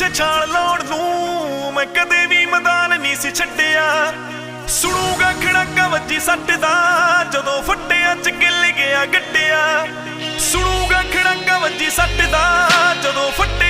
ਸੀ ਪਿੱਛੇ ਛਾਲ ਲਾਉਣ ਨੂੰ ਮੈਂ ਕਦੇ ਵੀ ਮੈਦਾਨ ਨਹੀਂ ਸੀ ਛੱਡਿਆ। ਸੁਣੂਗਾ ਖੜਾਕਾ ਵੱਜੀ ਸੱਟ ਦਾ, ਜਦੋਂ ਫੱਟਿਆਂ ਚ ਗਿੱਲ ਗਿਆ ਗੱਡਿਆ ਸੁਣੂਗਾ ਖੜਾਕਾ ਵੱਜੀ ਸੱਟ ਦਾ, ਜਦੋਂ ਫੱਟੇ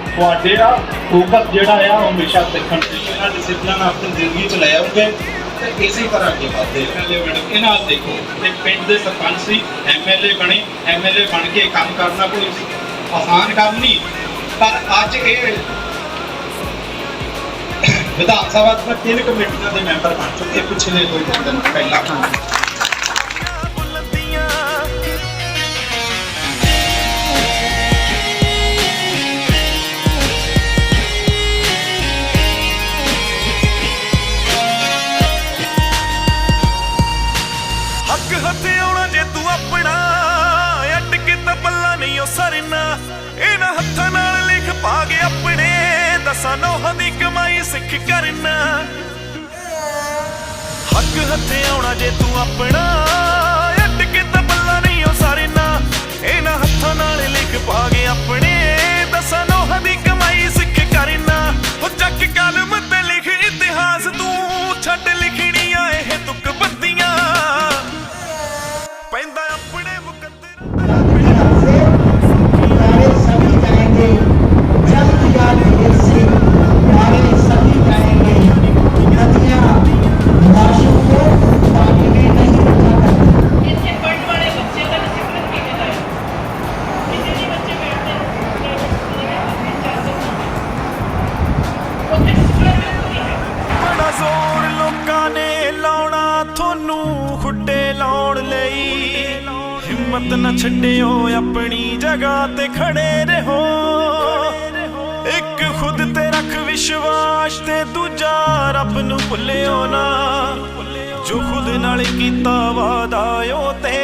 ਤੁਹਾਡੇ ਆ ਫੋਕਸ ਜਿਹੜਾ ਆ ਉਹ ਹਮੇਸ਼ਾ ਸਿੱਖਣ ਤੇ ਇਹਨਾਂ ਡਿਸਪਲਿਨ ਆਪਣੀ ਜ਼ਿੰਦਗੀ ਚ ਲੈ ਆਉਂਗੇ ਤੇ ਇਸੇ ਤਰ੍ਹਾਂ ਅੱਗੇ ਵਧਦੇ ਐਮਐਲਏ ਬਣ। ਕੇ ਨਾਲ ਦੇਖੋ ਤੇ ਪਿੰਡ ਦੇ ਸਰਪੰਚ ਸੀ ਐਮਐਲਏ ਬਣੇ ਐਮਐਲਏ ਬਣ ਕੇ ਕੰਮ ਕਰਨਾ ਕੋਈ ਆਸਾਨ ਕੰਮ ਨਹੀਂ। ਪਰ ਅੱਜ ਇਹ ਵਿਧਾਨ ਸਭਾ ਦੀਆਂ ਤਿੰਨ ਕਮੇਟੀਆਂ ਦੇ ਮੈਂਬਰ ਬਣ ਚੁੱਕੇ ਪਿਛਲੇ ਕੋਈ ਦਿਨ ਪਹਿਲਾਂ। ਇਹਨਾਂ ਹੱਥਾਂ ਨਾਲ ਲਿਖ ਪਾ ਕੇ ਆਪਣੇ, ਦਸਾਂ ਨੋਹਾਂ ਦੀ ਕਮਾਈ ਸਿੱਖ ਕਰਨਾ। ਹੱਕ ਹੱਥੇ ਆਉਣਾ ਜੇ ਤੂੰ ਆਪਣਾ। ਹਿੰਮਤ ਨਾ ਛੱਡਿਓ ਆਪਣੀ ਜਗ੍ਹਾ ਤੇ ਖੜੇ ਰਹੋ। ਇੱਕ ਖੁਦ ਤੇ ਰੱਖ ਵਿਸ਼ਵਾਸ ਤੇ ਦੂਜਾ ਰੱਬ ਨੂੰ ਭੁੱਲਿਓ ਨਾ। ਜੋ ਖੁਦ ਨਾਲ ਕੀਤਾ ਵਾਦਾ ਓ ਤੇ